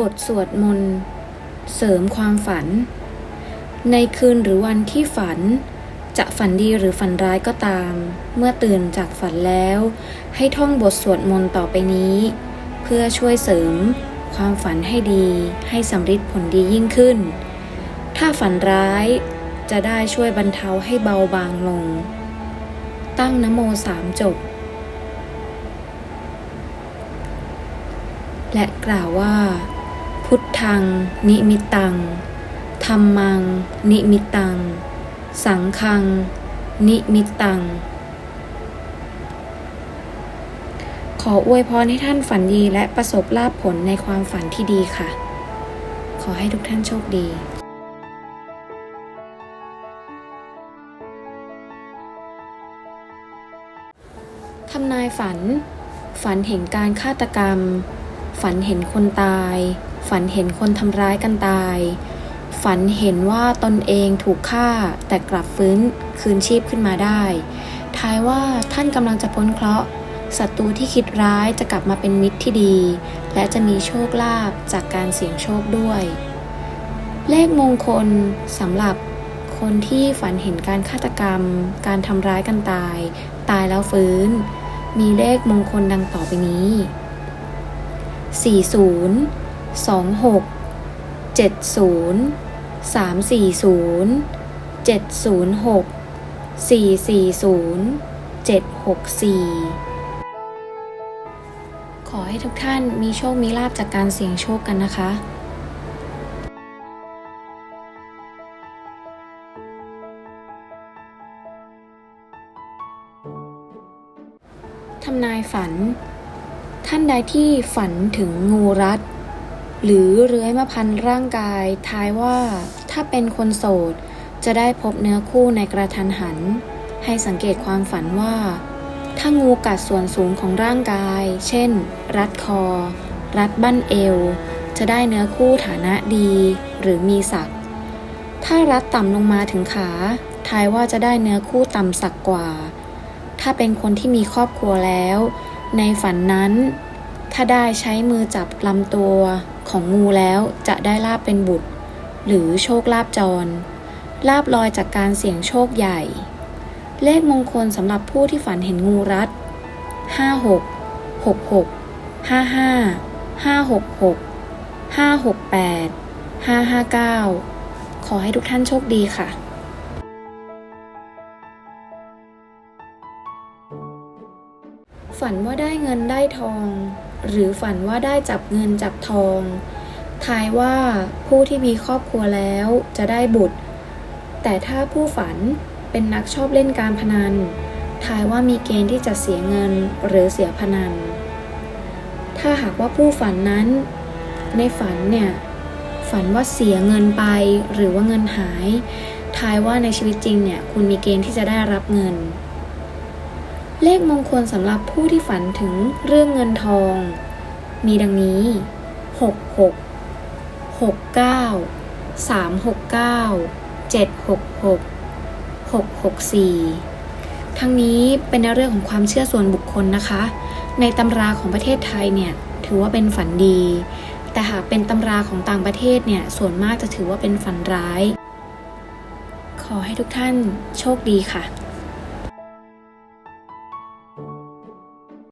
บทสวดมนต์ เสริมความฝัน ในคืนหรือวันที่ฝัน จะฝันดีหรือฝันร้ายก็ตาม เมื่อตื่นจากฝันแล้ว ให้ท่องบทสวดมนต์ต่อไปนี้ เพื่อช่วยเสริม ความฝันให้ดี ให้สำเร็จผลดียิ่งขึ้น ถ้าฝันร้ายจะได้ช่วยบรรเทาให้เบาบางลง ตั้งนโมสามจบ และกล่าวว่า พุทธัง นิมิตังธรรมัง นิมิตัง สังฆัง นิมิตัง ขออวยพรให้ท่านฝันดีและประสบลาภผลในความฝันที่ดีค่ะ ขอให้ทุกท่านโชคดีทำนายฝัน ฝันเห็นการฆาตกรรม ฝันเห็นคนตาย ฝันเห็นคนทำร้ายกันตาย ฝันเห็นว่าตนเองถูกฆ่าแต่กลับฟื้นคืนชีพขึ้นมาได้ ทายว่าท่านกำลังจะพ้นเคราะห์ศัตรูที่คิดร้ายจะกลับมาเป็นมิตรที่ดี และจะมีโชคลาภจากการเสี่ยงโชคด้วย เลขมงคลสำหรับคนที่ฝันเห็นการฆาตกรรม การทำร้ายกันตาย ตายแล้วฟื้น มีเลขมงคลดังต่อไปนี้ 40 26 70 340 706 440 764 ขอให้ทุกท่านมีโชค มีลาบจากการเสี่ยงโชคกันนะคะทำนายฝัน ท่านใดที่ฝันถึงงูรัด หรือเลื้อยมาพันร่างกายทายว่าถ้าเป็นคนโสด จะได้พบเนื้อคู่ในกระทันหัน ให้สังเกตความฝันว่า ถ้างูกัดส่วนสูงของร่างกาย เช่น รัดคอ รัดบั้นเอว จะได้เนื้อคู่ฐานะดี หรือมีศักดิ์ถ้ารัดต่ำลงมาถึงขาทายว่าจะได้เนื้อคู่ต่ำสักกว่า ถ้าเป็นคนที่มีครอบครัวแล้ว ในฝันนั้น ถ้าได้ใช้มือจับลำตัว ของงูแล้วจะได้ลาบเป็นบุตร หรือโชคลาบจร ลาบลอยจากการเสี่ยงโชคใหญ่ เลขมงคลสำหรับผู้ที่ฝันเห็นงูรัด 56 66 55 566 568 559 ขอให้ทุกท่านโชคดีค่ะฝันว่าได้เงินได้ทอง หรือฝันว่าได้จับเงินจับทอง ทายว่าผู้ที่มีครอบครัวแล้วจะได้บุตร แต่ถ้าผู้ฝันเป็นนักชอบเล่นการพนัน ทายว่ามีเกณฑ์ที่จะเสียเงินหรือเสียพนัน ถ้าหากว่าผู้ฝันนั้น ในฝันเนี่ย ฝันว่าเสียเงินไปหรือว่าเงินหาย ทายว่าในชีวิตจริงเนี่ยคุณมีเกณฑ์ที่จะได้รับเงิน เลขมงคลสำหรับผู้ที่ฝันถึงเรื่องเงินทอง มีดังนี้ 66 69 369 766 664 ทั้งนี้เป็นในเรื่องของความเชื่อส่วนบุคคลนะคะ ในตำราของประเทศไทยเนี่ยถือว่าเป็นฝันดี แต่หากเป็นตำราของต่างประเทศเนี่ยส่วนมากจะถือว่าเป็นฝันร้าย ขอให้ทุกท่านโชคดีค่ะ